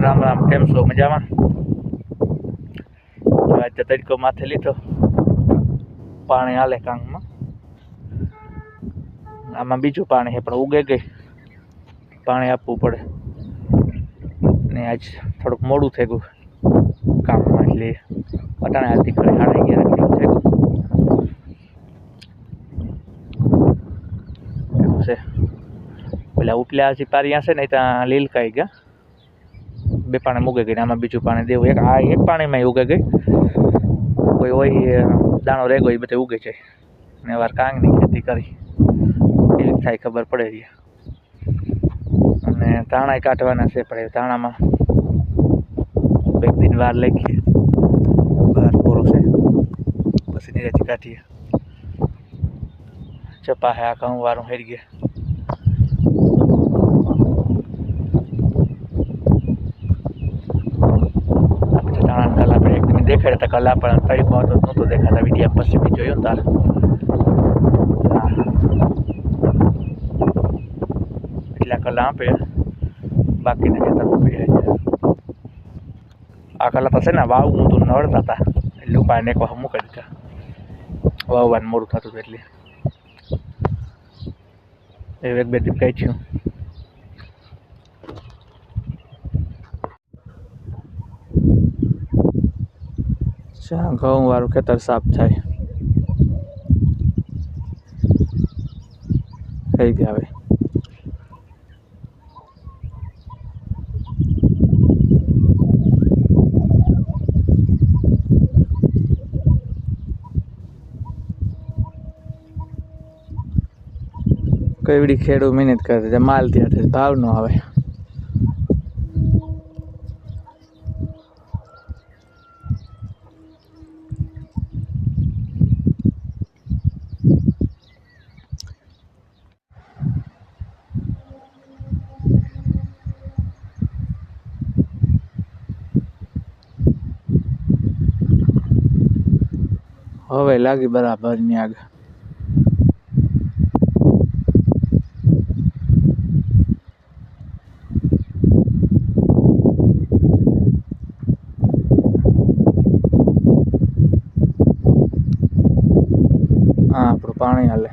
રામ રામ, કેમ છો? મજામાં? આજે તડકો માથે લીધો. પાણી હાલે કાંગમાં. આમાં બીજું પાણી છે, પણ ઉગે ગઈ. પાણી આપવું પડે. ને આજ થોડુંક મોડું થઈ ગયું. કામમાં એટલે અટાણે આરતી કરી સાડા અગિયાર થઈ ગયું. એવું છે. પેલા ઉપલ્યા હજી પારી છે ને ત્યાં લીલકાઈ ગયા. બે પાણી મૂકે ગઈ આમાં બીજું પાણી દેવું. એક આ એક પાણીમાં ઉગે ગઈ. કોઈ હોય દાણો રેગો એ બધે ઉગે છે ને વાર કાંગની ખેતી કરી. એવી થાય ખબર પડે છે અને ધાણા કાઢવાના છે પણ એ ધાણામાં એક દિન વાર લખીએ બહાર પૂરો છે પછી નીચે કાઢીએ. ચપા હે, આ ઘઉં વારું હેરી ગયા આપણે ધાણા કલા એક હતા કલા, પણ તરીકો તો નહોતો દેખાતા. વિડીયા પછી બી જોયો તાર. એટલા કલા આપે. બાકીના ખેતરમાં પડ્યા છે. આ કલા તો છે ને વાવવું તો નડતા હતા. એટલે ઉપાયને એક વાર મૂકી દીધા. વાવવાનું મોડું થતું એટલે. એ એક બે દીપ કહી ચા ઘઉં વાળું ખેતર સાફ થાય. થઈ ગયા હવે. કેવડી ખેડૂત મહેનત કરે છે. માલ ત્યાંથી ભાવ નો આવે. હવે લાગી બરાબરની આગળ હા આપણું પાણી હાલે.